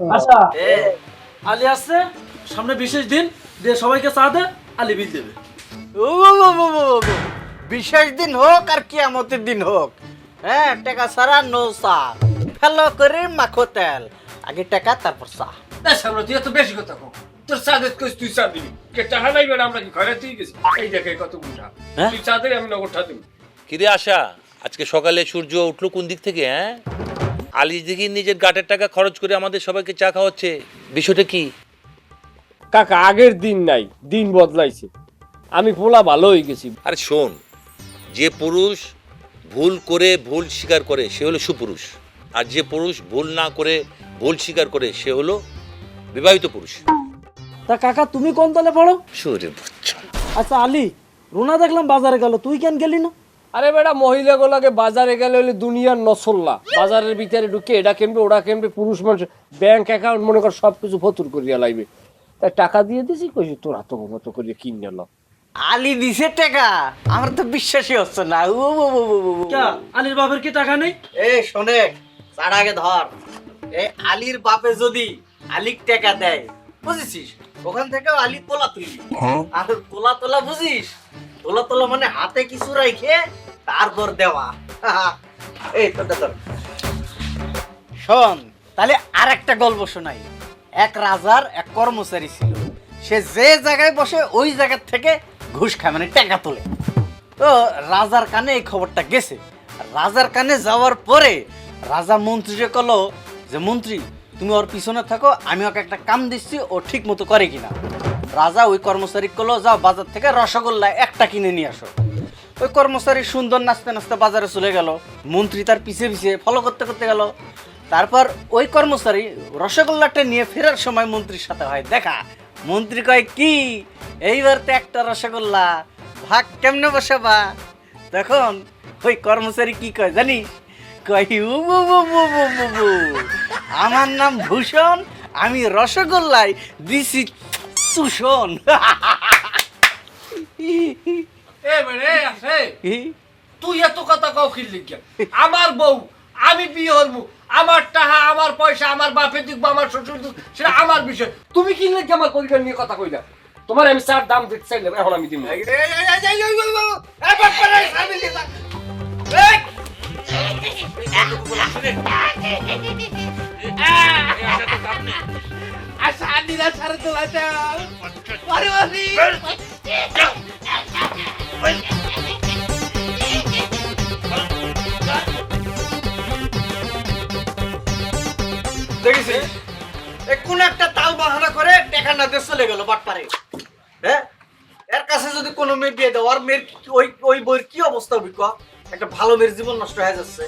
আচ্ছা। আলী আসছে? সামনে বিশেষ দিন দিয়ে সবাইকে চা দে আলী বিল দেবে। ও ও, ও, ও, ও, ও, ও। বিশেষ দিন হোক আর কিয়ামতের দিন হোক। হ্যাঁ টাকা ছাড়া নো চা। ফেলো করে মাখো তেল। আগে টাকা তারপর চা। না সামনে তুই এত বেশি কথা কো তোর কইস তুই চা দিবি। কে টাকা নাই বেড়া আমরা কি ঘরে তুই গেছি? এই দেখে কত হ্যাঁ? তুই চাঁদের আমি নগরটা দিব। কিরে আশা আজকে সকালে সূর্য উঠল কোন দিক থেকে হ্যাঁ? আলি দেখি নিজের গাটের টাকা খরচ করে আমাদের সবাইকে চা খাওয়াচ্ছে। বিষয়টা কি? কাকা আগের দিন নাই দিন বদলাইছে। আমি পোলা ভালো হয়ে গেছি। আরে শোন যে পুরুষ ভুল করে ভুল স্বীকার করে সে হলো সুপুরুষ। আর যে পুরুষ ভুল না করে ভুল স্বীকার করে সে হলো বিবাহিত পুরুষ। তা কাকা তুমি কোন তলে পড়ো? সুরে আচ্ছা আলী রুনা দেখলাম বাজারে গেল তুই কেন গেলি না? আরে বেটা মহিলাগুলোকে বাজারে গেলে হলে দুনিয়ার নসল্লা। বাজারের ভিতরে ঢুকে এটা কিনবে ওটা কিনবে পুরুষ মানুষ ব্যাংক অ্যাকাউন্ট মনে কর সব কিছু ফতুর করিয়া লাগবে তাই টাকা দিয়ে দিছি কইছি তোরা তো মতো করে কিনে নাও। আলি দিছে টাকা? আমার তো বিশ্বাসই হচ্ছে না। ও, ও, ও, ও, ও, ও। কে? আলীর বাপের কি টাকা নেই? এ শোনে তার আগে ধর। এই আলির বাপে যদি আলিক টাকা দেয় বুঝেছিস? ওখান থেকে আলি তোলা তুলবি আর তোলা তোলা বুঝিস? তোলা তোলা মানে হাতে কিছু রাখে তারপর দেওয়া। এই, তোর শোন, তাহলে আর একটা গল্প শোনাই। এক রাজার এক কর্মচারী ছিল। সে যে জায়গায় বসে, ওই জায়গা থেকে ঘুষ খায় মানে টাকা তোলে। তো রাজার কানে এই খবরটা গেছে। রাজার কানে যাওয়ার পরে রাজা মন্ত্রীকে কলো যে, মন্ত্রী, তুমি ওর পিছনে থাকো, আমি ওকে একটা কাম দিচ্ছি, ও ঠিক মতো করে কিনা। রাজা ওই কর্মচারী কলো, যাও বাজার থেকে রসগোল্লা একটা কিনে নিয়ে আসো। ওই কর্মচারী সুন্দর নাচতে নাচতে বাজারে চলে গেল, মন্ত্রী তার পিছে পিছে ফলো করতে করতে গেল। তারপর ওই কর্মচারী রসগোল্লাটা নিয়ে ফেরার সময় মন্ত্রীর সাথে হয়। দেখা, মন্ত্রী কয়, কি? এইবার তো একটা রসগোল্লা, ভাগ কেমনে বসাবা? তখন ওই কর্মচারী কি কয় জানিস? কয় "উ বু বু বু বু বু বু। আমার নাম ভূষণ, আমি রসগোল্লায় দিছি সুষণ। আছে তুই এত কথা কাউ কি আমার বউ আমি বিয়ে হরবো আমার টাকা আমার পয়সা আমার বাপের দিক বা আমার শ্বশুর দিক সেটা আমার বিষয় তুমি কি লিখে আমার পরিবার নিয়ে কথা কইলা তোমার আমি চার দাম দিতে চাইলাম এখন আমি দিব দেখেছিস কোন একটা তাল বাহানা করে চলে হ্যাঁ এর কাছে যদি কোনো মেয়ের ওই ওই বইয়ের কি অবস্থা ক? একটা ভালো মেয়ের জীবন নষ্ট হয়ে যাচ্ছে।